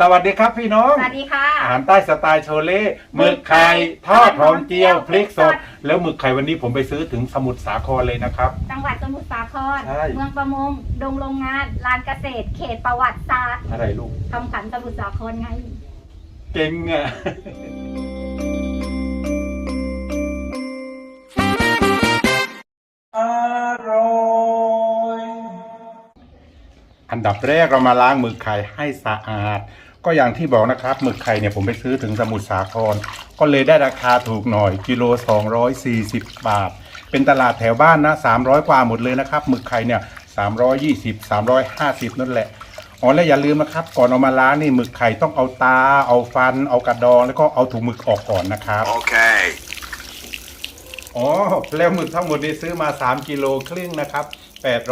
สวัสดีครับพี่น้อง สวัสดีค่ะ อาหารใต้สไตล์โชเล่หมึกไข่ทอดหอมเจียวพริกสด แล้วหมึกไข่วันนี้ผมไปซื้อถึงสมุทรสาครเลยนะครับ จังหวัดสมุทรสาคร ใช่ เมืองประมง ดงโรงงาน ลานเกษตร เขตประวัติศาสตร์อะไรลูก คำขวัญสมุทรสาครไง เก่งอะ อร่อย อันดับแรกเรามาล้างหมึกไข่ให้สะอาด ก็อย่างที่บอกนะครับหมึกไข่เนี่ยผมไปซื้อถึงสมุทรสาคร ก็เลยได้ราคาถูกหน่อยกิโล 240 บาท เป็นตลาดแถวบ้านนะ 300 กว่าหมดเลยนะครับหมึกไข่เนี่ย320 350 นั่นแหละอ๋อและอย่าลืมนะครับ ก่อนเอามาล้างนี่หมึกไข่ต้องเอาตา เอาฟัน เอากระดอง แล้วก็เอาถุงหมึกออกก่อนนะครับ Okay. อ๋อแล้วหมึกทั้งหมดนี้ซื้อมา 3กิโลครึ่งนะครับ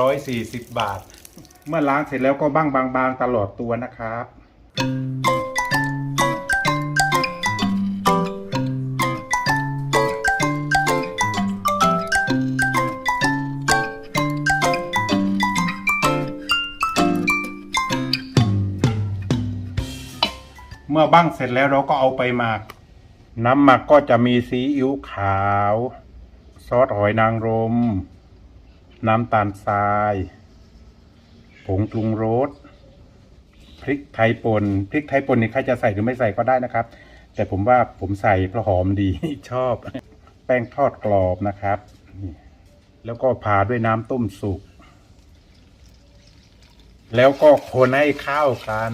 840 บาท เมื่อล้างเสร็จแล้วก็บ้างบางๆตลอดตัวนะครับ เมื่อบ้างเสร็จแล้วเราก็เอาไปหมัก น้ำหมักก็จะมีซีอิ๊วขาว ซอสหอยนางรม น้ำตาลทราย ผงปรุงรส พริกไทยป่นพริกไทยป่นนี่ใครจะใส่หรือไม่ใส่ก็ได้นะครับ แต่ผมว่าผมใส่เพราะหอมดีชอบ แป้งทอดกรอบนะครับ แล้วก็ผ่าด้วยน้ำต้มสุก แล้วก็คนให้ข้าวกัน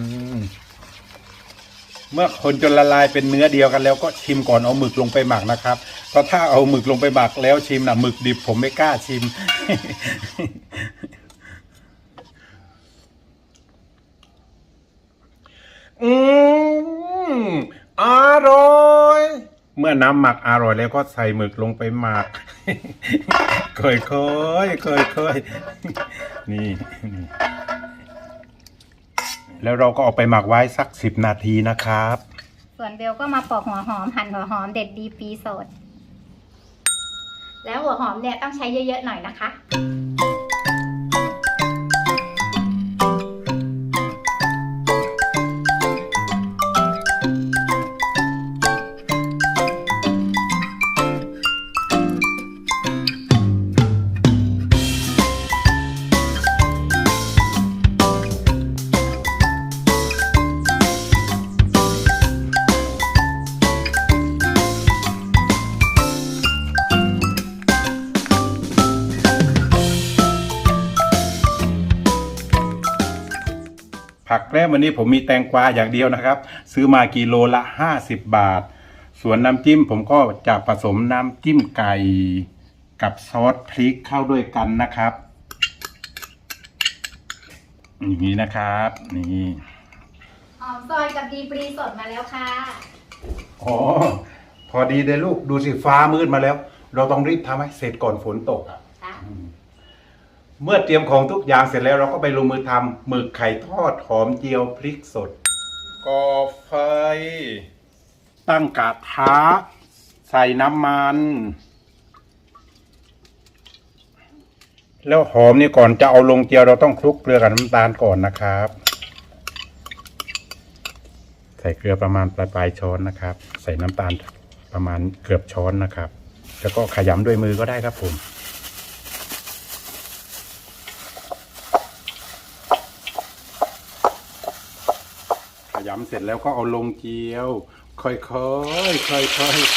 เมื่อคนจนละลายเป็นเนื้อเดียวกันแล้วก็ชิมก่อนเอาหมึกลงไปหมักนะครับ เพราะถ้าเอาหมึกลงไปหมักแล้วชิมนะหมึกดิบผมไม่กล้าชิม อืมอร่อย เมื่อน้ำหมักอร่อยแล้วก็ใส่หมึกลงไปหมัก ค่อยๆค่อยๆนี่นี่ แล้วเราก็เอาไปหมักไว้สักสิบนาทีนะครับ ส่วนเบลก็มาปอกหัวหอมหั่นหัวหอมเด็ดดีปีสด แล้วหัวหอมเนี่ยต้องใช้เยอะๆหน่อยนะคะ ผักแกล้มวันนี้ผมมีแตงกวาอย่างเดียวนะครับ ซื้อมากิโลละ 50 บาท ส่วนน้ำจิ้มผมก็จะผสมน้ำจิ้มไก่กับซอสพริกเข้าด้วยกันนะครับอย่างนี้นะครับนี่หอมซอยกับดีปรีสดมาแล้วค่ะอ๋อพอดีเลยลูกดูสิฟ้ามืดมาแล้ว เราต้องรีบทำให้เสร็จก่อนฝนตกอะค่ะ เมื่อเตรียมของทุกอย่างเสร็จแล้วเราก็ไปลงมือทำหมึกไข่ทอดหอมเจียวพริกสดก่อไฟ ตั้งกระทะใส่น้ำมัน แล้วหอมนี่ก่อนจะเอาลงเจียวเราต้องคลุกเกลือกับน้ำตาลก่อนนะครับ ใส่เกลือประมาณปลายปลายๆช้อนนะครับ ใส่น้ำตาลประมาณเกือบช้อนนะครับ แล้วก็ขยำด้วยมือก็ได้ครับผม ยำเสร็จแล้วก็เอาลงเจียว ค่อยๆค่อยๆ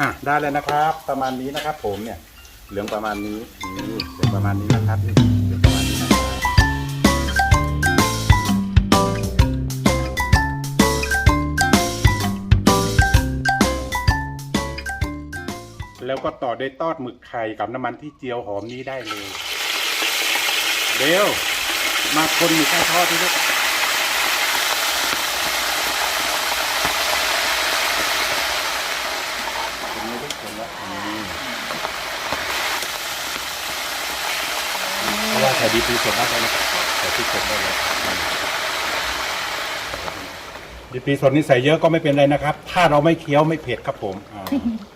อะได้แล้วนะครับ ประมาณนี้นะครับ ผมเนี่ยเหลืองประมาณนี้นี่เหลืองประมาณนี้นะครับ ก็ต่อด้วยทอดหมึกไข่กับน้ำมันที่เจียวหอมนี้ได้เลยเร็วมาคนหมึกไข่ทอดที่ลูกคนนี้ทุกคนละนี่เพราะว่าใส่ดีพรีสดมากเลยนะใส่พริกสดได้เลยดีปีสดนี่ใส่เยอะก็ไม่เป็นไรนะครับ ถ้าเราไม่เคี้ยวไม่เผ็ดครับผมอ่าเพราะ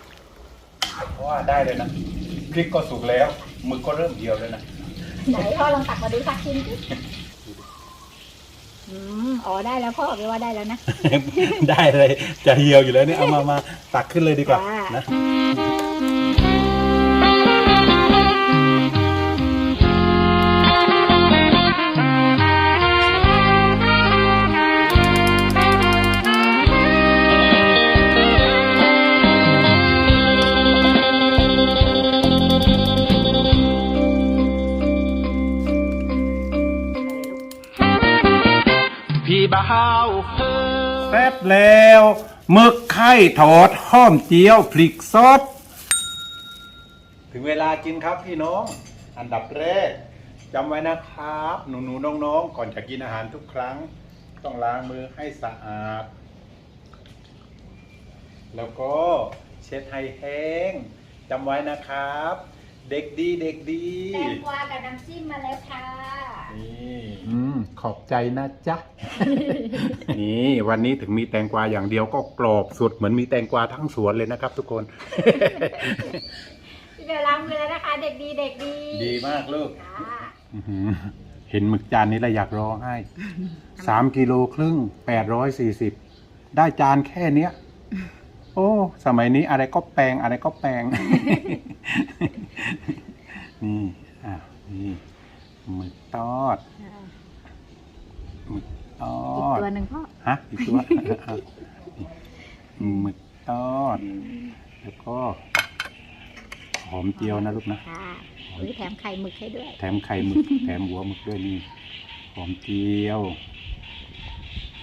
ว่าได้เลยนะพริกก็สุกแล้วหมึกก็เริ่มเหี่ยวแล้วนะไหนพ่อลองตักมาดูสักชิ้นสิอืมอ๋อได้แล้วพ่อไปว่าได้แล้วนะ ได้เลย จะเหี่ยวอยู่แล้วนี่เอามามาตักขึ้นเลยดีกว่าจ้านนะ แซ่บแล้วหมึกไข่ทอดห้อมเจียวพริกซดถึงเวลากินครับพี่น้อง อันดับแรกจำไว้นะครับ หนูๆน้องๆ ก่อนจะกินอาหารทุกครั้ง ต้องล้างมือให้สะอาด แล้วก็เช็ดให้แห้งจำไว้นะครับ เด็กดีเด็กดีแตงกวากับน้ำจิ้มมาแล้วค่ะ นี่ อืม ขอบใจนะจ๊ะ นี่วันนี้ถึงมีแตงกวาอย่างเดียวก็กรอบสุดเหมือนมีแตงกวาทั้งสวนเลยนะครับ ทุกคน พี่เบลล้างมือแล้วนะคะ เด็กดีเด็กดีดีมากลูก จ้าอื้อหือเห็นหมึกจานนี้แล้วอยากร้องไห้สามกิโลครึ่งแปดร้อยสี่สิบได้จานแค่เนี้ย โอ้ สมัยนี้อะไรก็แปลงอะไรก็แปลง นี่อะนี่หมึกทอดหมึกทอ อีก ด ตัวหนึ่งพ่อ ฮะอีกตัวอะนี่หมึกทอด แล้วก็ หอมเจียวนะลูกนะ ค่ะอุ้ยแถมไข่หมึกให้ด้วย แถมไข่หมึก แถมหัวหมึกด้วยนี่ หอมเจียว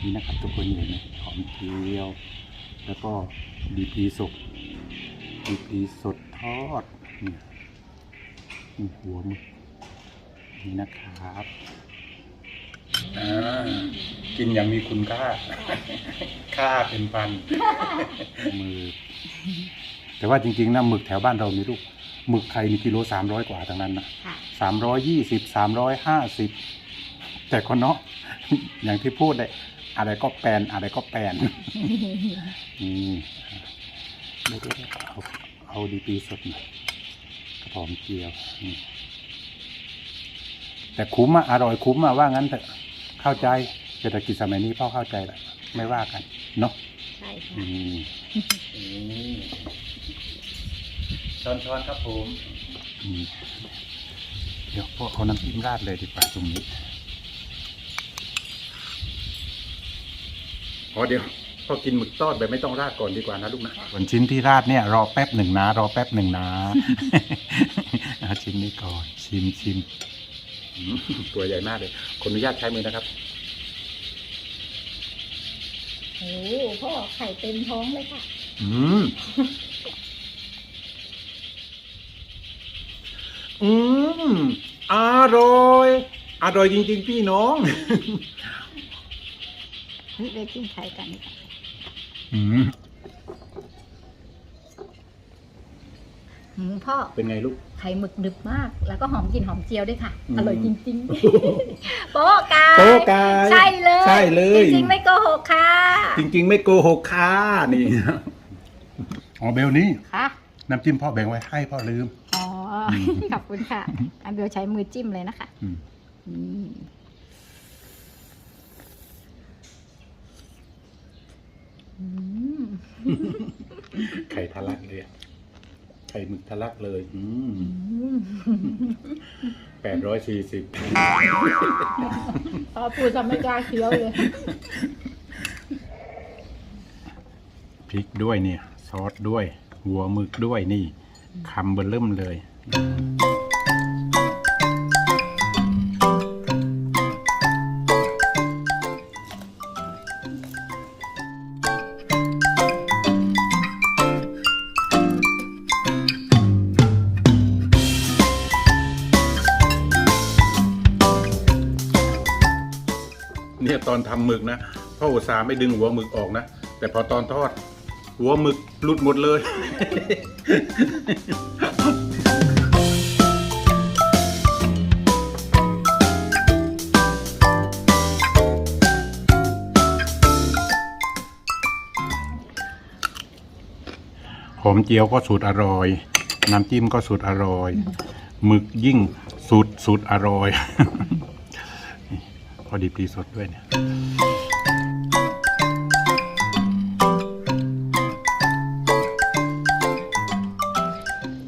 นี่นะครับทุกคนเห็นไหมหอมเจียว แล้วก็ดีพีสดดีพีสดทอดนี่นี่หัวหมึกนี่นะครับอ่า กินอย่างมีคุณค่า ค่าเป็นพันหมึกแต่ว่าจริงๆนะหมึกแถวบ้านเรามีลูกหมึกไข่มีกิโลสามร้อยกว่าทั้งนั้นนะค่ะ สามร้อยยี่สิบสามร้อยห้าสิบแต่คนเนาะ อย่างที่พูดเลยอะไรก็แปลนอะไรก็แปลนนี่เดี๋ยวๆๆเอาเอาดีปีสดหน่อยกระหอมเจียวนี่แต่คุ้มอะอร่อยคุ้มอะว่างั้นเถอะเข้าใจ เศรษฐกิจสมัยนี้พ่อเข้าใจแหละไม่ว่ากันเนาะใช่ค่ะนี่ช้อนช้อนครับผมเดี๋ยวพวกเอาน้ำจิ้มราดเลยดีกว่าตรงนี้อ๋อเดี๋ยวพอกินหมึกทอดแบบไม่ต้องราดก่อนดีกว่านะลูกนะส่วนชิ้นที่ราดเนี่ย รอแป๊บหนึ่งนะ รอแป๊บหนึ่งนะ เอาชิ้นนี้ก่อนชิมชิม อืมตัวใหญ่มากเลยขออนุญาตใช้มือนะครับ โอ้พ่อไข่เต็มท้องเลยค่ะ อืม อืม อร่อย อร่อยจริง ๆ พี่น้องเฮ้ยไปกินไข่กันดีกว่า อืม หืมพ่อเป็นไงลูก ไข่หมึกดึบมาก แล้วก็หอมกลิ่นหอมเจียวด้วยค่ะ อืม อร่อยจริงๆ โป๊ะกายโป๊ะกายใช่เลยใช่เลย จริงๆไม่โกหกค่ะจริงๆ ไม่โกหกค่ะนี่ อ๋อเบลนี่ค่ะน้ำจิ้มพ่อแบ่งไว้ให้พ่อลืม อ๋อขอบคุณค่ะอันเบลใช้มือจิ้มเลยนะคะอืม อืมอืมไข่ทะลักเลยอะ ไข่หมึกทะลักเลยอืมอืมแปดร้อยสี่สิบพอพูดจะไม่กล้าเคี้ยวเลยพริกด้วยเนี่ย ซอสด้วย หัวหมึกด้วยนี่คำเบอร์เริ่มเลยี่ยตอนทำหมึกนะพ่ออุตสาห์ไม่ดึงหัวหมึกออกนะ แต่พอตอนทอด หัวหมึกหลุดหมดเลย หอมเจียวก็สูตรอร่อย น้ำจิ้มก็สูตรอร่อยหมึกยิ่งสูตรสูตรอร่อย พอดีปรีสดด้วยเนี่ย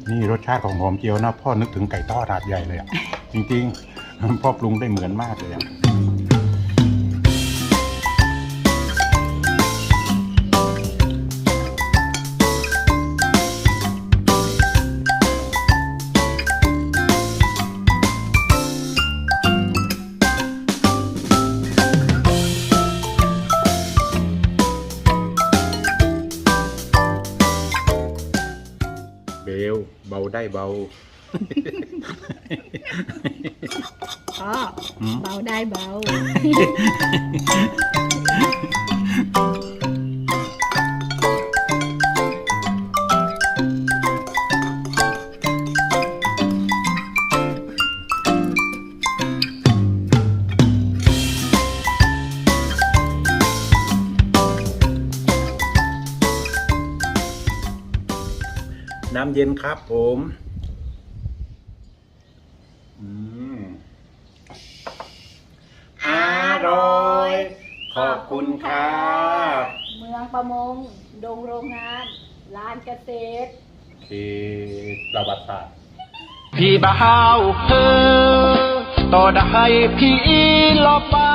นี่รสชาติของหอมเจียวนะพ่อนึกถึงไก่ทอดถาดใหญ่เลยอะ จริงๆพ่อปรุงได้เหมือนมากเลยอะ ได้เบา พ่ออืมเบาได้เบา เย็นครับผม อืม อร่อย ขอบคุณครับ เมืองประมงดงโรงงานลานเกษตรเขตประวัติศาสตร์ พี่บ่าวเธอต่อได้พี่ลอบา